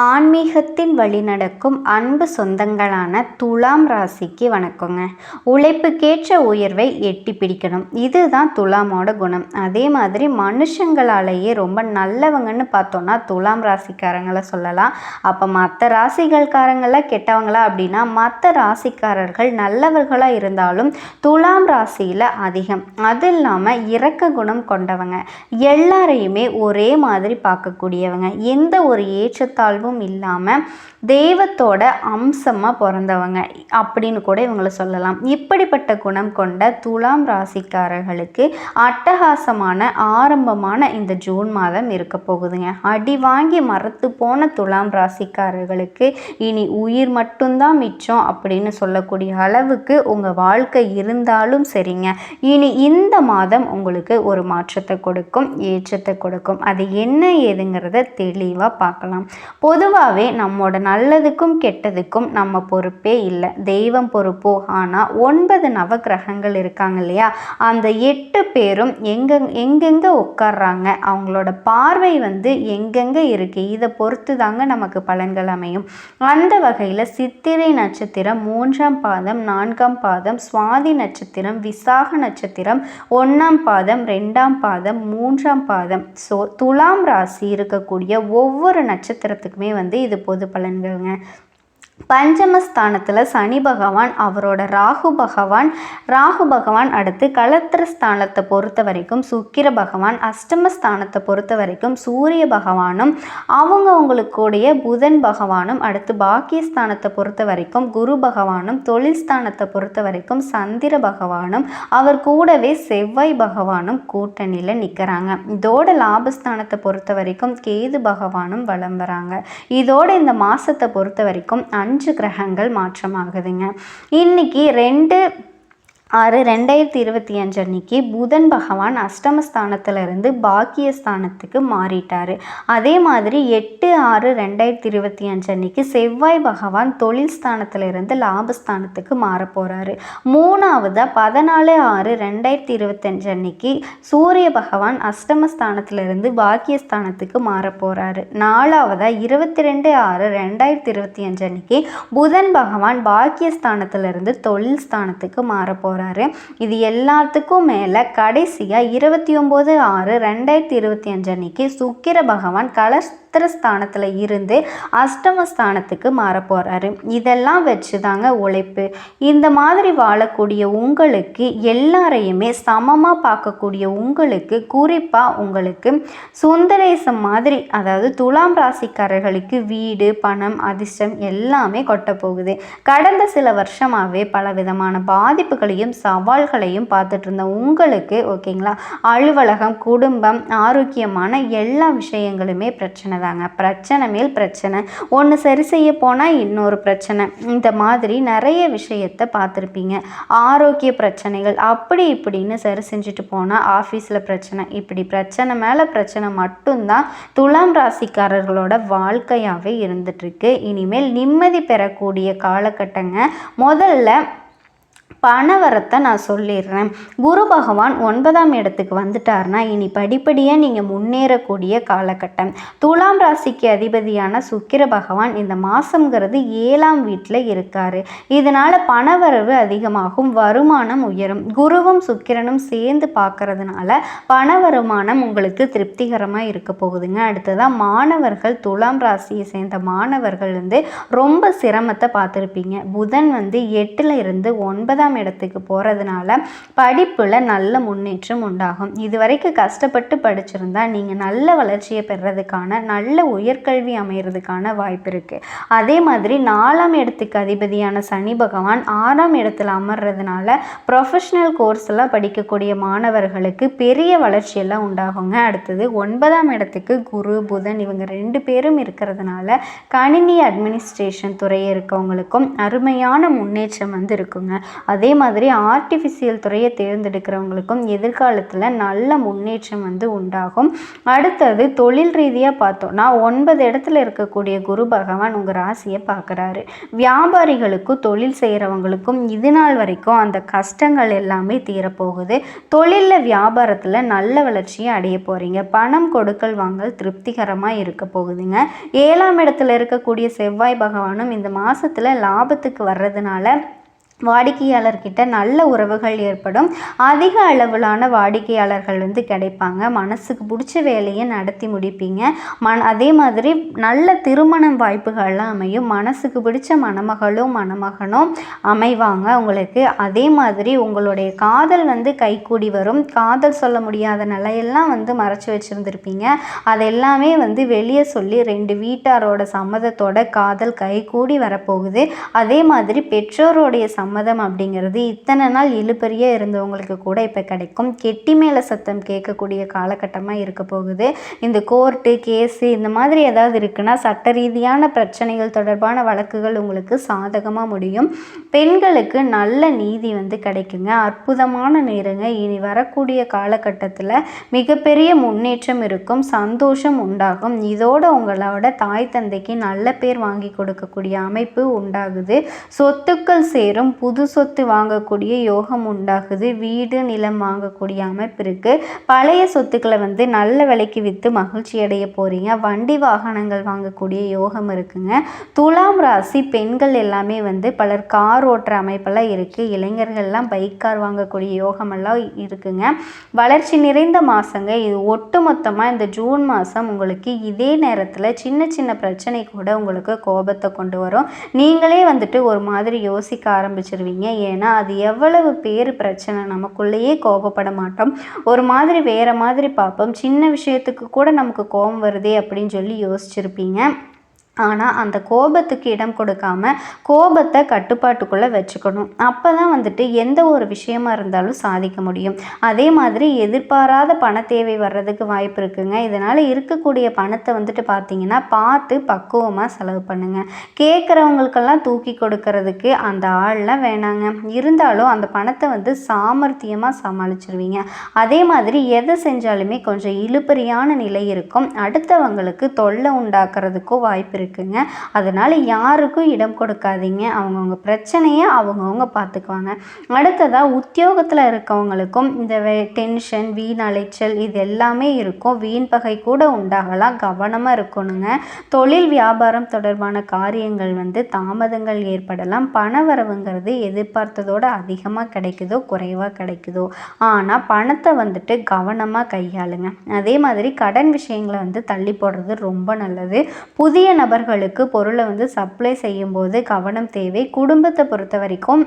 ஆன்மீகத்தின் வழி நடக்கும் அன்பு சொந்தங்களான துலாம் ராசிக்கு வணக்கங்க. உழைப்புக்கேற்ற உயர்வை எட்டி பிடிக்கணும். இதுதான் துலாமோட குணம். அதே மாதிரி மனுஷங்களாலேயே ரொம்ப நல்லவங்கன்னு பார்த்தோன்னா துலாம் ராசிக்காரங்களை சொல்லலாம். அப்போ மற்ற ராசிகள்காரங்களாம் கெட்டவங்களா அப்படின்னா மற்ற ராசிக்காரர்கள் நல்லவர்களாக இருந்தாலும் துலாம் ராசியில் அதிகம். அது இல்லாமல் இறக்க குணம் கொண்டவங்க. எல்லாரையுமே ஒரே மாதிரி பார்க்கக்கூடியவங்க. எந்த ஒரு ஏற்றத்தாழ்வும் இல்லாமல் தெய்வத்தோட அம்சமாக பிறந்தவங்க அப்படின்னு கூட இவங்களை சொல்லலாம். இப்படிப்பட்ட குணம் கொண்ட துலாம் ராசிக்காரர்களுக்கு அட்டகாசமான ஆரம்பமான இந்த ஜூன் மாதம் இருக்க போகுதுங்க. அடி வாங்கி மரத்து போன துலாம் ராசிக்காரர்களுக்கு இனி உயிர் மட்டும்தான் மிச்சம் அப்படின்னு சொல்லக்கூடிய அளவுக்கு உங்கள் வாழ்க்கை இருந்தாலும் சரிங்க. இனி இந்த மாதம் உங்களுக்கு ஒரு மாற்றத்தை கொடுக்கும் ஏற்றத்தை கொடுக்கும். அது என்ன ஏதுங்கிறத தெளிவாக பார்க்கலாம். பொதுவாகவே நம்மோட நல்லதுக்கும் கெட்டதுக்கும் நம்ம பொறுப்பே இல்லை. தெய்வம் பொறுப்போ? ஆனால் ஒன்பது நவகிரகங்கள் இருக்காங்க இல்லையா? அந்த எட்டு பேரும் எங்க எங்கெங்கே உட்கார்றாங்க? அவங்களோட பார்வை வந்து எங்கெங்கே இருக்குது இதை பொறுத்து தாங்க நமக்கு பலன்கள் அமையும். அந்த வகையில் சித்திரை நட்சத்திரம் மூன்றாம் பாதம் நான்காம் பாதம் சுவாதி நட்சத்திரம் விசாக நட்சத்திரம் ஒன்றாம் பாதம் ரெண்டாம் பாதம் மூன்றாம் பாதம். ஸோ துலாம் ராசி இருக்கக்கூடிய ஒவ்வொரு நட்சத்திரத்துக்குமே வந்து இது பொது பலன்கள்ங்க. பஞ்சமஸ்தானத்தில் சனி பகவான் அவரோட ராகு பகவான் ராகு பகவான் அடுத்து கலத்திர ஸ்தானத்தை பொறுத்த வரைக்கும் சுக்கிர பகவான் அஷ்டமஸ்தானத்தை பொறுத்த வரைக்கும் சூரிய பகவானும் அவங்கவுங்களுக்குடைய புதன் பகவானும் அடுத்து பாக்கியஸ்தானத்தை பொறுத்த வரைக்கும் குரு பகவானும் தொழில் ஸ்தானத்தை பொறுத்த வரைக்கும் சந்திர பகவானும் அவர் கூடவே செவ்வாய் பகவானும் கூட்டணியில் நிற்கிறாங்க இதோட லாபஸ்தானத்தை பொறுத்த வரைக்கும் கேது பகவானும் வளம் வராங்க. இதோட இந்த மாதத்தை பொறுத்த வரைக்கும் அஞ்சு கிரகங்கள் மாற்றமாகுதுங்க. இன்னைக்கு ரெண்டு ஆறு ரெண்டாயிரத்தி இருபத்தி அஞ்சு அன்னைக்கு புதன் பகவான் அஷ்டமஸ்தானத்திலிருந்து பாக்கியஸ்தானத்துக்கு மாறிட்டார். அதே மாதிரி எட்டு ஆறு ரெண்டாயிரத்தி இருபத்தி அஞ்சு அன்னைக்கு செவ்வாய் பகவான் தொழில் ஸ்தானத்திலிருந்து லாபஸ்தானத்துக்கு மாற போகிறாரு மூணாவதாக பதினாலு ஆறு ரெண்டாயிரத்தி இருபத்தஞ்சு அன்னைக்கு சூரிய பகவான் அஷ்டமஸ்தானத்திலிருந்து பாக்கியஸ்தானத்துக்கு மாற போகிறாரு நாலாவதாக இருபத்தி ரெண்டு ஆறு ரெண்டாயிரத்தி இருபத்தி அஞ்சு அன்னைக்கு புதன் பகவான் பாக்கியஸ்தானத்திலிருந்து தொழில் ஸ்தானத்துக்கு மாற போகிறார் போகிறாரு இது எல்லாத்துக்கும் மேலே கடைசியாக இருபத்தி ஒம்பது ஆறு ரெண்டாயிரத்தி இருபத்தி அஞ்சு அன்னைக்கு சுக்கிர பகவான் கலர் ஸ்தானத்தில் இருந்து அஷ்டமஸ்தானத்துக்கு மாற போகிறாரு இதெல்லாம் வச்சு தாங்க உழைப்பு. இந்த மாதிரி வாழக்கூடிய உங்களுக்கு எல்லாரையுமே சமமாக பார்க்கக்கூடிய உங்களுக்கு குறிப்பாக உங்களுக்கு சுந்தரேசம் மாதிரி அதாவது துலாம் ராசிக்காரர்களுக்கு வீடு பணம் அதிர்ஷ்டம் எல்லாமே கொட்ட போகுது. கடந்த சில வருஷமாகவே பல விதமான பாதிப்புகளையும் சவால்களையும் பார்த்துட்டு இருந்த உங்களுக்கு ஓகேங்களா அலுவலகம் குடும்பம் ஆரோக்கியமான எல்லா விஷயங்களுமே பிரச்சனை தான். தாங்க பிரச்சனை மேல் பிரச்சனை. ஒன்று சரி செய்ய போனால் இன்னொரு பிரச்சனை. இந்த மாதிரி நிறைய விஷயத்தை பார்த்துருப்பீங்க. ஆரோக்கிய பிரச்சனைகள் அப்படி இப்படின்னு சரி செஞ்சுட்டு போனால் ஆஃபீஸில் பிரச்சனை. இப்படி பிரச்சனை மேலே பிரச்சனை மட்டும்தான் துலாம் ராசிக்காரர்களோட வாழ்க்கையாகவே இருந்துகிட்ருக்கு இனிமேல் நிம்மதி பெறக்கூடிய காலகட்டங்க. முதல்ல பணவரத்தை நான் சொல்லிடுறேன். குரு பகவான் ஒன்பதாம் இடத்துக்கு வந்துட்டார்னா இனி படிப்படியாக நீங்கள் முன்னேறக்கூடிய காலகட்டம். துலாம் ராசிக்கு அதிபதியான சுக்கிர பகவான் இந்த மாதங்கிறது ஏழாம் வீட்டில் இருக்கார். இதனால் பணவரவு அதிகமாகும் வருமானம் உயரும். குருவும் சுக்கிரனும் சேர்ந்து பார்க்கறதுனால பண வருமானம் உங்களுக்கு திருப்திகரமாக இருக்க போகுதுங்க. அடுத்ததாக மாணவர்கள் துலாம் ராசியை சேர்ந்த மாணவர்கள் வந்து ரொம்ப சிரமத்தை பார்த்துருப்பீங்க. புதன் வந்து எட்டில் இருந்து ஒன்பது ஒன்பதாம் இடத்துக்கு போகிறதுனால படிப்பில் நல்ல முன்னேற்றம் உண்டாகும். இது வரைக்கும் கஷ்டப்பட்டு படிச்சிருந்தா நீங்கள் நல்ல வளர்ச்சியை பெறதுக்கான நல்ல உயர்கல்வி அமைகிறதுக்கான வாய்ப்பு இருக்குது அதே மாதிரி நாலாம் இடத்துக்கு அதிபதியான சனி பகவான் ஆறாம் இடத்துல அமர்றதுனால ப்ரொஃபஷ்னல் கோர்ஸ் எல்லாம் படிக்கக்கூடிய மாணவர்களுக்கு பெரிய வளர்ச்சியெல்லாம் உண்டாகுங்க. அடுத்தது ஒன்பதாம் இடத்துக்கு குரு புதன் இவங்க ரெண்டு பேரும் இருக்கிறதுனால கணினி அட்மினிஸ்ட்ரேஷன் துறையை இருக்கவங்களுக்கும் அருமையான முன்னேற்றம் வந்து இருக்குங்க. அதே மாதிரி ஆர்டிஃபிஷியல் துறையை தேர்ந்தெடுக்கிறவங்களுக்கும் எதிர்காலத்தில் நல்ல முன்னேற்றம் வந்து உண்டாகும். அடுத்தது தொழில் ரீதியாக பார்த்தோம்னா ஒன்பது இடத்துல இருக்கக்கூடிய குரு பகவான் உங்கள் ராசியை பார்க்குறாரு. வியாபாரிகளுக்கும் தொழில் செய்கிறவங்களுக்கும் இது நாள் வரைக்கும் அந்த கஷ்டங்கள் எல்லாமே தீரப்போகுது. தொழிலில் வியாபாரத்தில் நல்ல வளர்ச்சியை அடைய போகிறீங்க பணம் கொடுக்கல் வாங்கல் திருப்திகரமாக இருக்க போகுதுங்க. ஏழாம் இடத்துல இருக்கக்கூடிய செவ்வாய் பகவானும் இந்த மாதத்தில் லாபத்துக்கு வர்றதுனால வாடிக்கையாளர்கிட்ட நல்ல உறவுகள் ஏற்படும். அதிக அளவிலான வாடிக்கையாளர்கள் வந்து கிடைப்பாங்க. மனசுக்கு பிடிச்ச வேலையை நடத்தி முடிப்பீங்க. மன அதே மாதிரி நல்ல திருமணம் வாய்ப்புகள்லாம் அமையும். மனசுக்கு பிடிச்ச மணமகளும் மணமகனும் அமைவாங்க உங்களுக்கு. அதே மாதிரி உங்களுடைய காதல் வந்து கைகூடி வரும். காதல் சொல்ல முடியாத நிலையெல்லாம் வந்து மறைச்சி வச்சுருந்துருப்பீங்க. அதெல்லாமே வந்து வெளியே சொல்லி ரெண்டு வீட்டாரோட சம்மதத்தோட காதல் கைகூடி வரப்போகுது. அதே மாதிரி பெற்றோருடைய சம்மதம் அப்படிங்கிறது இத்தனை நாள் இழுபறியே இருந்தவங்களுக்கு கூட இப்போ கிடைக்கும். கெட்டி மேலே சத்தம் கேட்கக்கூடிய காலகட்டமாக இருக்க போகுது. இந்த கோர்ட்டு கேஸு இந்த மாதிரி ஏதாவது இருக்குன்னா சட்ட ரீதியான பிரச்சனைகள் தொடர்பான வழக்குகள் உங்களுக்கு சாதகமாக முடியும். பெண்களுக்கு நல்ல நீதி வந்து கிடைக்குங்க. அற்புதமான நேரங்க. இனி வரக்கூடிய காலகட்டத்தில் மிகப்பெரிய முன்னேற்றம் இருக்கும். சந்தோஷம் உண்டாகும். இதோட உங்களோட தாய் தந்தைக்கு நல்ல பேர் வாங்கி கொடுக்கக்கூடிய அமைப்பு உண்டாகுது. சொத்துக்கள் சேரும். புது சொத்து வாங்கக்கூடிய யோகம் உண்டாகுது வீடு நிலம் வாங்கக்கூடிய அமைப்பு இருக்குது பழைய சொத்துக்களை வந்து நல்ல விலைக்கு விற்று மகிழ்ச்சி அடைய போகிறீங்க வண்டி வாகனங்கள் வாங்கக்கூடிய யோகம் இருக்குங்க. துலாம் ராசி பெண்கள் எல்லாமே வந்து பலர் கார் ஓட்டுற அமைப்பெல்லாம் இருக்குது இளைஞர்கள்லாம் பைக் கார் வாங்கக்கூடிய யோகமெல்லாம் இருக்குங்க. வளர்ச்சி நிறைந்த மாதங்க இது ஒட்டு மொத்தமாக இந்த ஜூன் மாதம் உங்களுக்கு இதே நேரத்தில் சின்ன சின்ன பிரச்சனை கூட உங்களுக்கு கோபத்தை கொண்டு வரும். நீங்களே வந்துட்டு ஒரு மாதிரி யோசிக்க ஆரம்பிச்சு ஆரம்பிச்சிருவீங்க. ஏன்னா அது எவ்வளவு பேர் பிரச்சனை நமக்குள்ளேயே கோபப்பட மாட்டோம். ஒரு மாதிரி வேறு மாதிரி பார்ப்போம். சின்ன விஷயத்துக்கு கூட நமக்கு கோபம் வருதே அப்படின்னு சொல்லி யோசிச்சிருப்பீங்க. ஆனால் அந்த கோபத்துக்கு இடம் கொடுக்காம கோபத்தை கட்டுப்பாட்டுக்குள்ளே வச்சுக்கணும். அப்போ தான் வந்துட்டு எந்த ஒரு விஷயமா இருந்தாலும் சாதிக்க முடியும். அதே மாதிரி எதிர்பாராத பண தேவை வர்றதுக்கு வாய்ப்பு இருக்குங்க. இதனால் இருக்கக்கூடிய பணத்தை வந்துட்டு பார்த்தீங்கன்னா பார்த்து பக்குவமாக செலவு பண்ணுங்கள் கேட்குறவங்களுக்கெல்லாம் தூக்கி கொடுக்கறதுக்கு அந்த ஆள்லாம் வேணாங்க. இருந்தாலும் அந்த பணத்தை வந்து சாமர்த்தியமாக சமாளிச்சிருவீங்க. அதே மாதிரி எதை செஞ்சாலுமே கொஞ்சம் இழுபறியான நிலை இருக்கும். அடுத்தவங்களுக்கு தொல்லை உண்டாக்குறதுக்கும் வாய்ப்பு இருக்குது இருக்குங்க. அதனால் யாருக்கும் இடம் கொடுக்காதீங்க. அவங்கவுங்க பிரச்சனையை அவங்கவுங்க பார்த்துக்குவாங்க. அடுத்ததாக உத்தியோகத்தில் இருக்கவங்களுக்கும் இந்த டென்ஷன் வீண் அலைச்சல் இது எல்லாமே இருக்கும். வீண் பகை கூட உண்டாகலாம். கவனமாக இருக்கணுங்க. தொழில் வியாபாரம் தொடர்பான காரியங்கள் வந்து தாமதங்கள் ஏற்படலாம். பண வரவுங்கிறது எதிர்பார்த்ததோடு அதிகமாக கிடைக்குதோ குறைவாக கிடைக்குதோ. ஆனால் பணத்தை வந்துட்டு கவனமாக கையாளுங்க. அதே மாதிரி கடன் விஷயங்களை வந்து தள்ளி போடுறது ரொம்ப நல்லது. புதிய நபர் நபர்களுக்கு பொருளை வந்து சப்ளை செய்யும்போது கவனம் தேவை. குடும்பத்தை பொறுத்த வரைக்கும்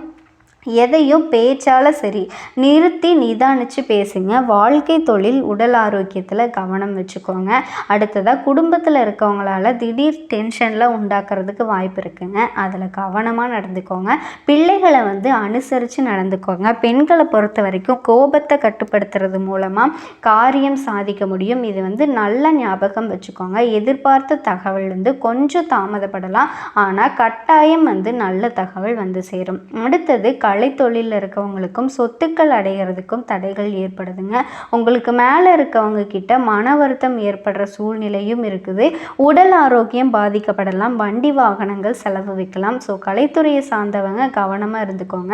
எதையும் பேச்சால் சரி. நிறுத்தி நிதானித்து பேசுங்க. வாழ்க்கை தொழில் உடல் ஆரோக்கியத்தில் கவனம் வச்சுக்கோங்க. அடுத்ததாக குடும்பத்தில் இருக்கவங்களால திடீர் டென்ஷனில் உண்டாக்குறதுக்கு வாய்ப்பு இருக்குங்க. அதில் கவனமாக நடந்துக்கோங்க. பிள்ளைகளை வந்து அனுசரித்து நடந்துக்கோங்க. பெண்களை பொறுத்த வரைக்கும் கோபத்தை கட்டுப்படுத்துறது மூலமாக காரியம் சாதிக்க முடியும். இது வந்து நல்ல ஞாபகம் வச்சுக்கோங்க. எதிர்பார்த்த தகவல் வந்து கொஞ்சம் தாமதப்படலாம். ஆனால் கட்டாயம் வந்து நல்ல தகவல் வந்து சேரும். அடுத்தது கலைத்தொழிலில் இருக்கவங்களுக்கும் சொத்துக்கள் அடைகிறதுக்கும் தடைகள் ஏற்படுதுங்க. உங்களுக்கு மேலே இருக்கவங்க கிட்ட மன வருத்தம் ஏற்படுற சூழ்நிலையும் இருக்குது. உடல் ஆரோக்கியம் பாதிக்கப்படலாம். வண்டி வாகனங்கள் செலவு வைக்கலாம். ஸோ கலைத்துறையை சார்ந்தவங்க கவனமாக இருந்துக்கோங்க.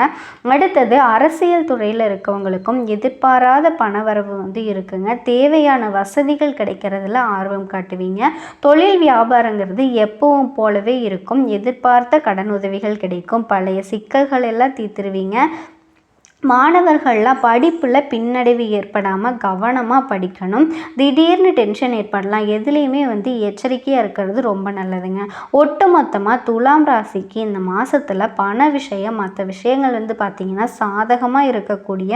அடுத்தது அரசியல் துறையில் இருக்கவங்களுக்கும் எதிர்பாராத பணவரவு வந்து இருக்குங்க. தேவையான வசதிகள் கிடைக்கிறதுல ஆர்வம் காட்டுவீங்க. தொழில் வியாபாரங்கிறது எப்பவும் போலவே இருக்கும். எதிர்பார்த்த கடன் உதவிகள் கிடைக்கும். பழைய சிக்கல்கள் எல்லாம் தீர்த்து தருவீங்க மாணவர்கள்லாம் படிப்பில் பின்னடைவு ஏற்படாமல் கவனமாக படிக்கணும். திடீர்னு டென்ஷன் ஏற்படலாம். எதுலேயுமே வந்து எச்சரிக்கையாக இருக்கிறது ரொம்ப நல்லதுங்க. ஒட்டு மொத்தமாக துலாம் ராசிக்கு இந்த மாதத்தில் பண விஷயம் மற்ற விஷயங்கள் வந்து பார்த்திங்கன்னா சாதகமாக இருக்கக்கூடிய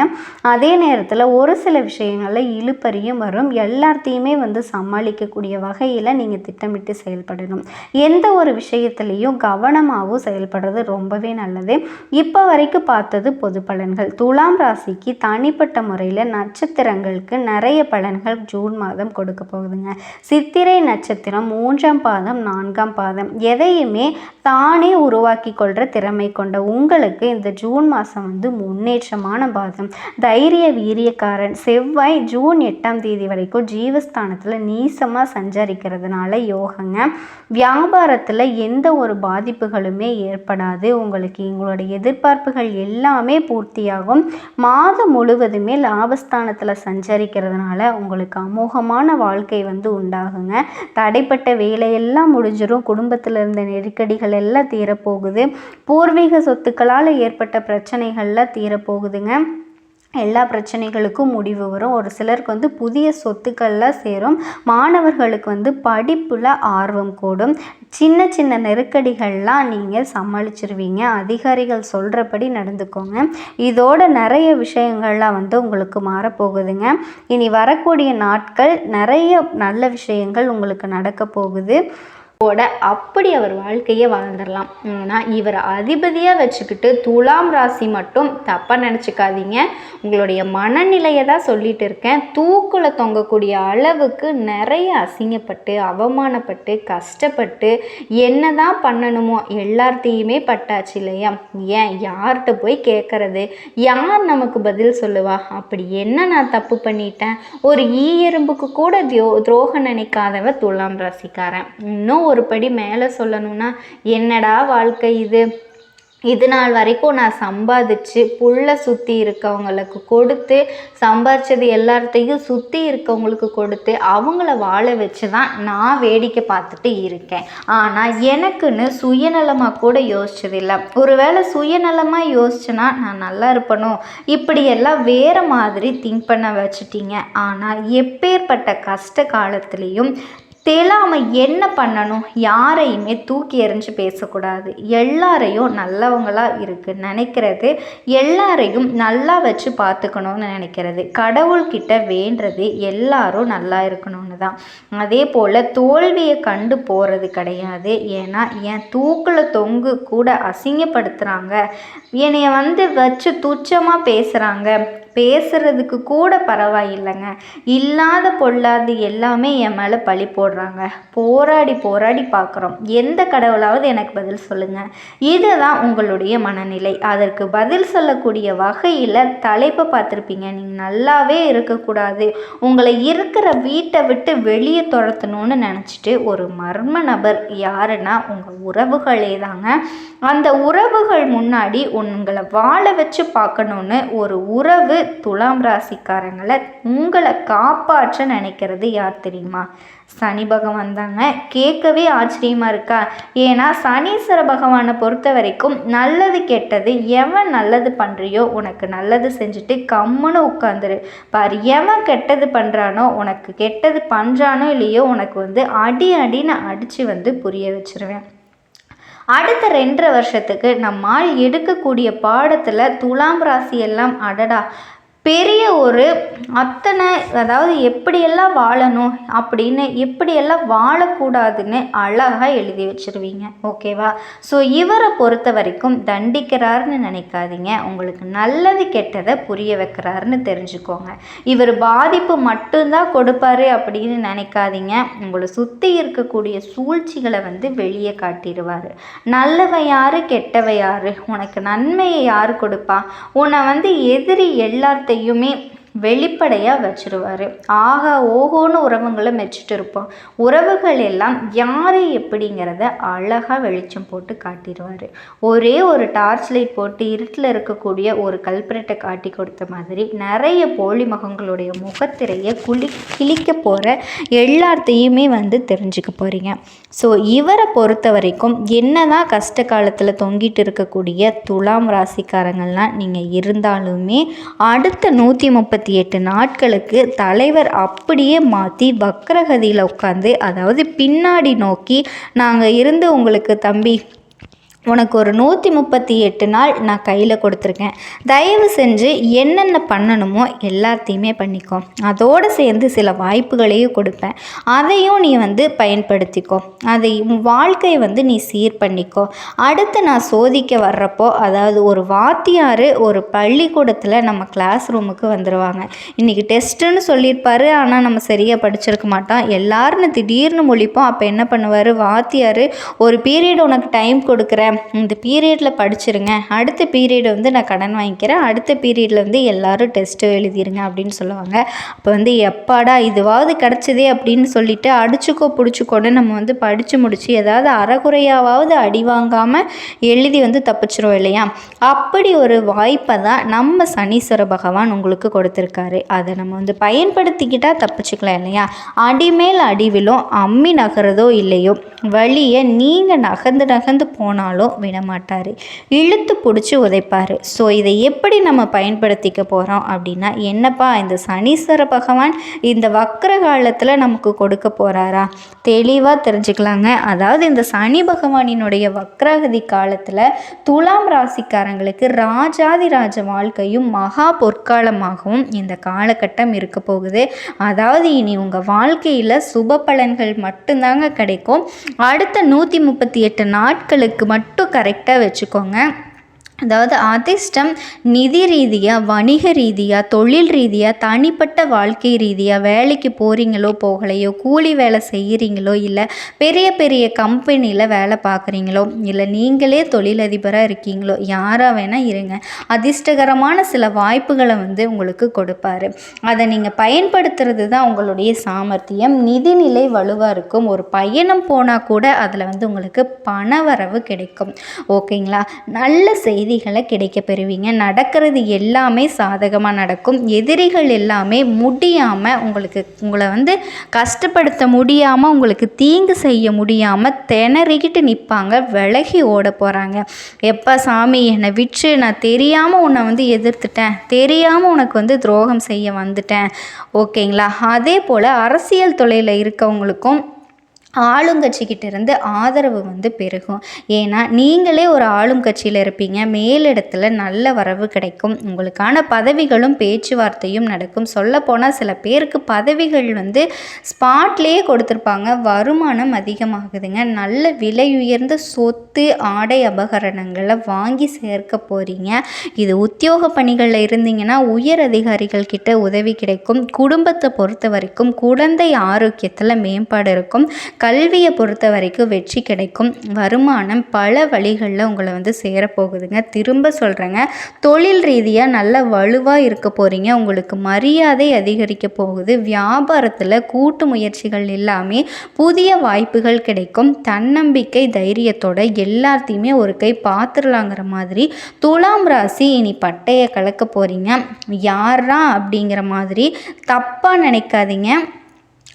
அதே நேரத்தில் ஒரு சில விஷயங்களில் இழுப்பறியும் வரும். எல்லாத்தையுமே வந்து சமாளிக்கக்கூடிய வகையில் நீங்கள் திட்டமிட்டு செயல்படணும். எந்த ஒரு விஷயத்துலேயும் கவனமாகவும் செயல்படுறது ரொம்பவே நல்லது. இப்போ வரைக்கும் பார்த்தது பொது பலன்கள். துலாம் ராசிக்கு தனிப்பட்ட முறையில் நட்சத்திரங்களுக்கு நிறைய பலன்கள் ஜூன் மாதம் கொடுக்க போகுதுங்க. சித்திரை நட்சத்திரம் மூன்றாம் பாதம் நான்காம் பாதம். எதையுமே தானே உருவாக்கி கொள்கிற திறமை கொண்ட உங்களுக்கு இந்த ஜூன் மாதம் வந்து முன்னேற்றமான பாதம். தைரிய வீரியக்காரன். செவ்வாய் ஜூன் எட்டாம் தேதி வரைக்கும் ஜீவஸ்தானத்தில் நீசமாக சஞ்சரிக்கிறதுனால யோகங்க. வியாபாரத்தில் எந்த ஒரு பாதிப்புகளுமே ஏற்படாது. உங்களுக்கு எங்களுடைய எதிர்பார்ப்புகள் எல்லாமே பூர்த்தியாகும். மாதம் முழுவதுமே லாபஸ்தானத்தில் சஞ்சரிக்கிறதுனால உங்களுக்கு அமோகமான வாழ்க்கை வந்து உண்டாகுங்க. தடைப்பட்ட வேலையெல்லாம் முடிஞ்சிடும் குடும்பத்தில் இருந்த நெருக்கடிகள் எல்லாம் தீரப்போகுது. பூர்வீக சொத்துக்களால் ஏற்பட்ட பிரச்சனைகள்லாம் தீரப்போகுதுங்க. எல்லா பிரச்சனைகளுக்கும் முடிவு வரும். ஒரு சிலருக்கு வந்து புதிய சொத்துக்கள்லாம் சேரும். மாணவர்களுக்கு வந்து படிப்பில் ஆர்வம் கூடும். சின்ன சின்ன நெருக்கடிகள்லாம் நீங்கள் சமாளிச்சிருவீங்க. அதிகாரிகள் சொல்கிறபடி நடந்துக்கோங்க. இதோட நிறைய விஷயங்கள்லாம் வந்து உங்களுக்கு மாறப்போகுதுங்க. இனி வரக்கூடிய நாட்கள் நிறைய நல்ல விஷயங்கள் உங்களுக்கு நடக்க போகுது. ஓட அப்படி அவர் வாழ்க்கையை வாழ்ந்துடலாம். ஆனால் இவரை அதிபதியாக வச்சுக்கிட்டு துலாம் ராசி மட்டும் தப்பாக நினச்சிக்காதீங்க. உங்களுடைய மனநிலையை தான் சொல்லிட்டு இருக்கேன். தூக்கில் தொங்கக்கூடிய அளவுக்கு நிறைய அசிங்கப்பட்டு அவமானப்பட்டு கஷ்டப்பட்டு என்ன தான் பண்ணணுமோ எல்லார்த்தையுமே பட்டாச்சு இல்லையா? ஏன் யார்கிட்ட போய் கேட்குறது யார் நமக்கு பதில் சொல்லுவா? அப்படி என்ன நான் தப்பு பண்ணிட்டேன்? ஒரு ஈ எறும்புக்கு கூட தியோ துரோகம் நினைக்காதவ துலாம் ராசிக்காரன். இன்னும் ஒரு படி மேலே சொல்லணும்னா என்னடா வாழ்க்கை இது? இது நாள் வரைக்கும் நான் சம்பாதிச்சு புள்ள சுற்றி இருக்கவங்களுக்கு கொடுத்து சம்பாதிச்சது எல்லாத்தையும் சுற்றி இருக்கவங்களுக்கு கொடுத்து அவங்கள வாழ வச்சு தான் நான் வேடிக்கை பார்த்துட்டு இருக்கேன். ஆனால் எனக்குன்னு சுயநலமாக கூட யோசிச்சதில்லை. ஒருவேளை சுயநலமாக யோசிச்சுனா நான் நல்லா இருப்பணும் இப்படியெல்லாம் வேறு மாதிரி திங்க் பண்ண வச்சுட்டீங்க. ஆனால் எப்பேற்பட்ட கஷ்ட காலத்துலேயும் தெலாமல் என்ன பண்ணணும்? யாரையுமே தூக்கி எறிஞ்சு பேசக்கூடாது. எல்லாரையும் நல்லவங்களாக இருக்குது நினைக்கிறது எல்லாரையும் நல்லா வச்சு பார்த்துக்கணும்னு நினைக்கிறது. கடவுள்கிட்ட வேண்டுறது எல்லாரும் நல்லா இருக்கணும்னு தான். அதே போல் தோல்வியை கண்டு போகிறது கிடையாது. ஏன்னா என் தூக்கில் தொங்கு கூட அசிங்கப்படுத்துகிறாங்க என்னைய வந்து வச்சு துச்சமாக பேசுகிறாங்க பேசுகிறதுக்கு கூட பரவாயில்லைங்க. இல்லாத பொல்லாது எல்லாமே என் மேலே பழி போடுறாங்க. போராடி போராடி பார்க்குறோம் எந்த கடவுளாவது எனக்கு பதில் சொல்லுங்கள் இதுதான் உங்களுடைய மனநிலை. அதற்கு பதில் சொல்லக்கூடிய வகையில் தலைப்பை பார்த்துருப்பீங்க. நீங்கள் நல்லாவே இருக்கக்கூடாது. உங்களை இருக்கிற வீட்டை விட்டு வெளியே துரத்தணும்னு நினச்சிட்டு ஒரு மர்ம நபர் யாருன்னா உங்கள் உறவுகளே தாங்க. அந்த உறவுகள் முன்னாடி உங்களை வாழ வச்சு பார்க்கணுன்னு ஒரு உறவு துலாம் ராசிக்காரங்களை உங்களை காப்பாற்ற நினைக்கிறது யார் தெரியுமா? சனி பகவான் தாங்க. கேட்கவே ஆச்சரியமாக இருக்கா? ஏன்னா சனீஸ்வர பகவானை பொறுத்த வரைக்கும் நல்லது கெட்டது எவன் நல்லது பண்ணுறியோ உனக்கு நல்லது செஞ்சுட்டு கம்முன்னு உட்காந்துரு பாரு எவன் கெட்டது பண்ணுறானோ உனக்கு கெட்டது பண்ணுறானோ இல்லையோ உனக்கு வந்து அடி அடின்னு அடித்து வந்து புரிய வச்சுருவேன். அடுத்த ரெண்டரை வருஷத்துக்கு நம்மால் எடுக்கக்கூடிய பாடத்தில் துலாம் ராசி எல்லாம் அடடா. பெரிய ஒரு அத்தனை அதாவது எப்படியெல்லாம் வாழணும் அப்படின்னு எப்படியெல்லாம் வாழக்கூடாதுன்னு அழகாக எழுதி வச்சுருவீங்க. ஓகேவா? ஸோ இவரை பொறுத்த வரைக்கும் தண்டிக்கிறாருன்னு நினைக்காதீங்க. உங்களுக்கு நல்லது கெட்டதை புரிய வைக்கிறாருன்னு தெரிஞ்சுக்கோங்க. இவர் பாதிப்பு மட்டும்தான் கொடுப்பாரு அப்படின்னு நினைக்காதீங்க. உங்களை சுற்றி இருக்கக்கூடிய சூழ்ச்சிகளை வந்து வெளியே காட்டிடுவார். நல்லவை யார் கெட்டவை யார்? உனக்கு நன்மையை யார் கொடுப்பா? உன்னை வந்து எதிரி எல்லா எல்லாத்தையுமே வெளிப்படையாக வச்சுருவார். ஆக ஓஹோன்னு உறவுங்களை மெச்சிட்டு இருப்போம். உறவுகள் எல்லாம் யார் எப்படிங்கிறத அழகாக வெளிச்சம் போட்டு காட்டிடுவார். ஒரே ஒரு டார்ச் லைட் போட்டு இருட்டில் இருக்கக்கூடிய ஒரு கல்பரட்டை காட்டி கொடுத்த மாதிரி நிறைய போலி முகங்களுடைய முகத்திரையை குளி கிழிக்க போகிற எல்லாத்தையுமே வந்து தெரிஞ்சுக்க போகிறீங்க ஸோ இவரை பொறுத்த வரைக்கும் என்ன தான் கஷ்ட காலத்தில் தொங்கிட்டு இருக்கக்கூடிய துலாம் ராசிக்காரங்கள்லாம் நீங்கள் இருந்தாலுமே அடுத்த நூற்றி முப்பத்தி நாற்பத்தி எட்டு நாட்களுக்கு தலைவர் அப்படியே மாற்றி வக்ரகதியில் உட்காந்து அதாவது பின்னாடி நோக்கி நாங்கள் இருந்து உங்களுக்கு தம்பி உனக்கு ஒரு நூற்றி முப்பத்தி எட்டு நாள் நான் கையில் கொடுத்துருக்கேன். தயவு செஞ்சு என்னென்ன பண்ணணுமோ எல்லாத்தையுமே பண்ணிக்கோ. அதோடு சேர்ந்து சில வாய்ப்புகளையும் கொடுப்பேன். அதையும் நீ வந்து பயன்படுத்திக்கோ. அதை உன் வாழ்க்கையை வந்து நீ சீர் பண்ணிக்கோ. அடுத்து நான் சோதிக்க வர்றப்போ அதாவது ஒரு வாத்தியார் ஒரு பள்ளிக்கூடத்தில் நம்ம கிளாஸ் ரூமுக்கு வந்துடுவாங்க இன்றைக்கி டெஸ்ட்டுன்னு சொல்லியிருப்பார் ஆனால் நம்ம சரியாக படிச்சிருக்க மாட்டோம். எல்லாரும் திடீர்னு முழிப்போம். அப்போ என்ன பண்ணுவார்? வாத்தியார் ஒரு பீரியட் உனக்கு டைம் கொடுக்குறேன் இந்த பீரியடில் படிச்சிருங்க. அடுத்த பீரியட் வந்து நான் கடன் வாங்கிக்கிறேன். அடுத்த பீரியடில் வந்து எல்லோரும் டெஸ்ட்டு எழுதிருங்க அப்படின்னு சொல்லுவாங்க. அப்போ வந்து எப்பாடா இதுவாவது கிடச்சிதே அப்படின்னு சொல்லிட்டு அடிச்சுக்கோ பிடிச்சிக்கோன்னு நம்ம வந்து படித்து முடித்து ஏதாவது அறகுறையாவது அடி வாங்காமல் எழுதி வந்து தப்பிச்சிரும் இல்லையா? அப்படி ஒரு வாய்ப்பை தான் நம்ம சனீஸ்வர பகவான் உங்களுக்கு கொடுத்துருக்காரு. அதை நம்ம வந்து பயன்படுத்திக்கிட்டால் தப்பிச்சுக்கலாம் இல்லையா? அடிமேல் அடிவிலும் அம்மி நகரதோ இல்லையோ வழியை நீங்கள் நகர்ந்து நகர்ந்து போனாலும் சொன்னாலும் விடமாட்டார். இழுத்து பிடிச்சி உதைப்பார். ஸோ இதை எப்படி நம்ம பயன்படுத்திக்க போகிறோம் அப்படின்னா என்னப்பா இந்த சனீஸ்வர பகவான் இந்த வக்கர காலத்தில் நமக்கு கொடுக்க போகிறாரா தெளிவாக தெரிஞ்சுக்கலாங்க. அதாவது இந்த சனி பகவானினுடைய வக்ரகதி காலத்தில் துலாம் ராசிக்காரங்களுக்கு ராஜாதி ராஜ வாழ்க்கையும் மகா பொற்காலமாகவும் இந்த காலகட்டம் இருக்க போகுது. அதாவது இனி உங்கள் வாழ்க்கையில் சுப பலன்கள் மட்டும்தாங்க கிடைக்கும். அடுத்த நூற்றி முப்பத்தி எட்டு நாட்களுக்கு மட்டும் மட்டும் கரெக்டாக வச்சுக்கோங்க. அதாவது அதிர்ஷ்டம் நிதி ரீதியாக வணிக ரீதியாக தொழில் ரீதியாக தனிப்பட்ட வாழ்க்கை ரீதியாக வேலைக்கு போகிறீங்களோ போகலையோ கூலி வேலை செய்கிறீங்களோ இல்லை பெரிய பெரிய கம்பெனியில் வேலை பார்க்குறீங்களோ இல்லை நீங்களே தொழிலதிபராக இருக்கீங்களோ யாராக வேணால் இருங்க. அதிர்ஷ்டகரமான சில வாய்ப்புகளை வந்து உங்களுக்கு கொடுப்பாரு. அதை நீங்கள் பயன்படுத்துறது தான் உங்களுடைய சாமர்த்தியம். நிதிநிலை வலுவாக இருக்கும். ஒரு பயணம் போனால் கூட அதில் வந்து உங்களுக்கு பண வரவு கிடைக்கும். ஓகேங்களா? நல்ல செய்தி செய்திகளை கிடைக்க பெறுவீங்க. நடக்கிறது எல்லாமே சாதகமாக நடக்கும். எதிரிகள் எல்லாமே முடியாமல் உங்களுக்கு உங்களை வந்து கஷ்டப்படுத்த முடியாமல் உங்களுக்கு தீங்கு செய்ய முடியாமல் திணறிக்கிட்டு நிற்பாங்க விலகி ஓட போகிறாங்க எப்போ சாமி என்னை விற்று நான் தெரியாமல் உன்னை வந்து எதிர்த்துட்டேன். தெரியாமல் உனக்கு வந்து துரோகம் செய்ய வந்துட்டேன். ஓகேங்களா? அதே போல் அரசியல் தொழிலில் இருக்கவங்களுக்கும் ஆளுங்கட்சிக்கிட்ட இருந்து ஆதரவு வந்து பெருகும். ஏன்னா நீங்களே ஒரு ஆளும் கட்சியில் இருப்பீங்க. மேலிடத்தில் நல்ல வரவு கிடைக்கும். உங்களுக்கான பதவிகளும் பேச்சுவார்த்தையும் நடக்கும். சொல்லப்போனால் சில பேருக்கு பதவிகள் வந்து ஸ்பாட்லேயே கொடுத்துருப்பாங்க. வருமானம் அதிகமாகுதுங்க. நல்ல விலை உயர்ந்த சொத்து ஆடை அபகரணங்களை வாங்கி சேர்க்க போகிறீங்க இது உத்தியோக பணிகளில் இருந்தீங்கன்னா உயர் அதிகாரிகள் கிட்ட உதவி கிடைக்கும். குடும்பத்தை பொறுத்த வரைக்கும் குழந்தை ஆரோக்கியத்தில் மேம்பாடு இருக்கும். கல்வியை பொறுத்த வரைக்கும் வெற்றி கிடைக்கும். வருமானம் பல வழிகளில் உங்களை வந்து சேரப்போகுதுங்க. திரும்ப சொல்கிறேங்க தொழில் ரீதியாக நல்ல வலுவாக இருக்க போகிறீங்க உங்களுக்கு மரியாதை அதிகரிக்க போகுது. வியாபாரத்தில் கூட்டு முயற்சிகள் எல்லாமே புதிய வாய்ப்புகள் கிடைக்கும். தன்னம்பிக்கை தைரியத்தோட எல்லாத்தையுமே ஒரு கை பார்த்துடலாங்கிற மாதிரி துலாம் ராசி இனி பட்டையை கலக்க போகிறீங்க யாரா அப்படிங்கிற மாதிரி தப்பாக நினைக்காதீங்க.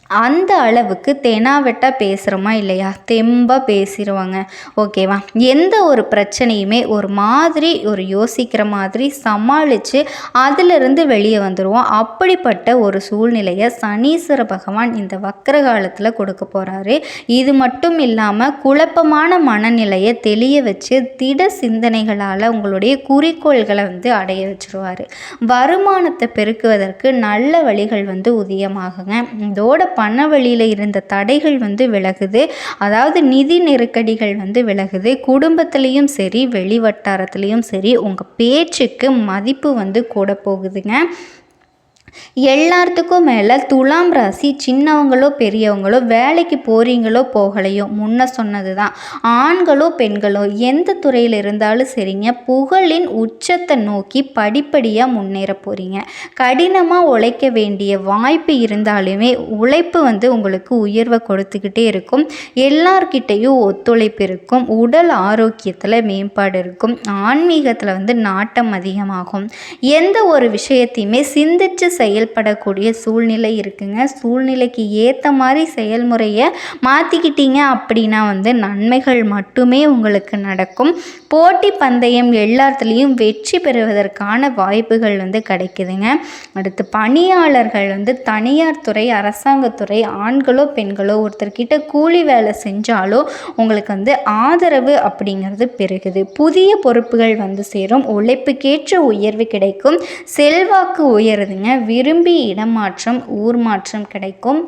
அந்த அளவுக்கு தெனாவெட்டாக பேசுகிறோமா இல்லையா? தெம்பாக பேசிடுவாங்க ஓகேவா எந்த ஒரு பிரச்சனையுமே ஒரு மாதிரி ஒரு யோசிக்கிற மாதிரி சமாளித்து அதிலிருந்து வெளியே வந்துடுவோம் அப்படிப்பட்ட ஒரு சூழ்நிலையை சனீஸ்வர பகவான் இந்த வக்கர காலத்தில் கொடுக்க போகிறாரு இது மட்டும் இல்லாமல் குழப்பமான மனநிலையை தெளிய வச்சு திட சிந்தனைகளால் உங்களுடைய குறிக்கோள்களை வந்து அடைய வச்சுருவார். வருமானத்தை பெருக்குவதற்கு நல்ல வழிகள் வந்து உதயமாகுங்க. இதோட பண வழியில் இருந்த தடைகள் வந்து விலகுது. அதாவது நிதி நெருக்கடிகள் வந்து விலகுது. குடும்பத்துலேயும் சரி வெளி வட்டாரத்துலேயும் சரி உங்கள் பேச்சுக்கு மதிப்பு வந்து கூட போகுதுங்க. எல்லாத்துக்கும் மேலே துலாம் ராசி சின்னவங்களோ பெரியவங்களோ வேலைக்கு போகிறீங்களோ போகலையோ முன்ன சொன்னது தான் ஆண்களோ பெண்களோ எந்த துறையில் இருந்தாலும் சரிங்க. புகழின் உச்சத்தை நோக்கி படிப்படியாக முன்னேற போகிறீங்க கடினமாக உழைக்க வேண்டிய வாய்ப்பு இருந்தாலுமே உழைப்பு வந்து உங்களுக்கு உயர்வை கொடுத்துக்கிட்டே இருக்கும். எல்லார்கிட்டேயும் ஒத்துழைப்பு இருக்கும். உடல் ஆரோக்கியத்தில் மேம்பாடு இருக்கும். ஆன்மீகத்தில் வந்து நாட்டம் அதிகமாகும். எந்த ஒரு விஷயத்தையுமே சிந்திச்சு செயல்படக்கூடிய சூழ்நிலை இருக்குங்க. சூழ்நிலைக்கு ஏற்ற மாதிரி செயல்முறையை மாற்றிக்கிட்டீங்க அப்படின்னா வந்து நன்மைகள் மட்டுமே உங்களுக்கு நடக்கும். போட்டி பந்தயம் எல்லாத்துலேயும் வெற்றி பெறுவதற்கான வாய்ப்புகள் வந்து கிடைக்குதுங்க. அடுத்து பணியாளர்கள் வந்து தனியார் துறை அரசாங்கத்துறை ஆண்களோ பெண்களோ ஒருத்தர்கிட்ட கூலி வேலை செஞ்சாலோ உங்களுக்கு வந்து ஆதரவு அப்படிங்கிறது பெருகுது. புதிய பொறுப்புகள் வந்து சேரும். உழைப்புக்கேற்ற உயர்வு கிடைக்கும். செல்வாக்கு உயருதுங்க. விரும்பி இடமாற்றம் ஊர் மாற்றம் கிடைக்கும்.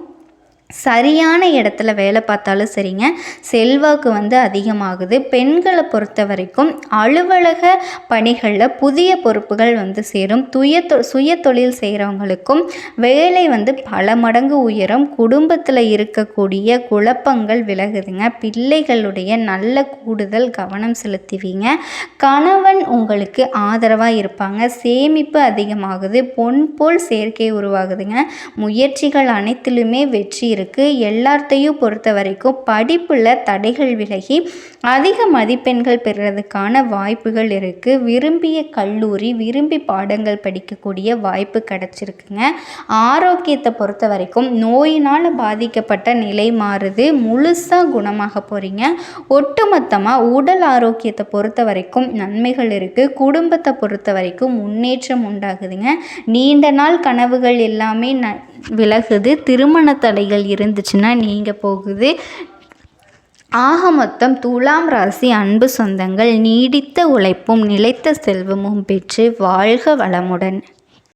சரியான இடத்துல வேலை பார்த்தாலும் சரிங்க. செல்வாக்கு வந்து அதிகமாகுது. பெண்களை பொறுத்த வரைக்கும் அலுவலக பணிகளில் புதிய பொறுப்புகள் வந்து சேரும். துய சுய தொழில் செய்கிறவங்களுக்கும் வேலை வந்து பல மடங்கு உயரும். குடும்பத்தில் இருக்கக்கூடிய குழப்பங்கள் விலகுதுங்க. பிள்ளைகளுடைய நல்ல கூடுதல் கவனம் செலுத்துவீங்க. கணவன் உங்களுக்கு ஆதரவாக இருப்பாங்க. சேமிப்பு அதிகமாகுது. பொன் போல் சேர்க்கை உருவாகுதுங்க. முயற்சிகள் அனைத்திலுமே வெற்றி இருக்குது எல்லாத்தையும் பொறுத்த வரைக்கும் படிப்பில் தடைகள் விலகி அதிக மதிப்பெண்கள் பெறுறதுக்கான வாய்ப்புகள் இருக்குது விரும்பிய கல்லூரி விரும்பி பாடங்கள் படிக்கக்கூடிய வாய்ப்பு கிடச்சிருக்குங்க. ஆரோக்கியத்தை பொறுத்த வரைக்கும் நோயினால் பாதிக்கப்பட்ட நிலை மாறுது. முழுசாக குணமாக போகிறீங்க ஒட்டுமொத்தமாக உடல் ஆரோக்கியத்தை பொறுத்த வரைக்கும் நன்மைகள் இருக்குது குடும்பத்தை பொறுத்த வரைக்கும் முன்னேற்றம் உண்டாகுதுங்க. நீண்ட நாள் கனவுகள் எல்லாமே ந விலகுது. திருமண தடைகள் இருந்துச்சுன்னா நீங்கள் போகுது. ஆக மொத்தம் துலாம் ராசி அன்பு சொந்தங்கள் நீடித்த உழைப்பும் நிலைத்த செல்வமும் பெற்று வாழ்க வளமுடன்.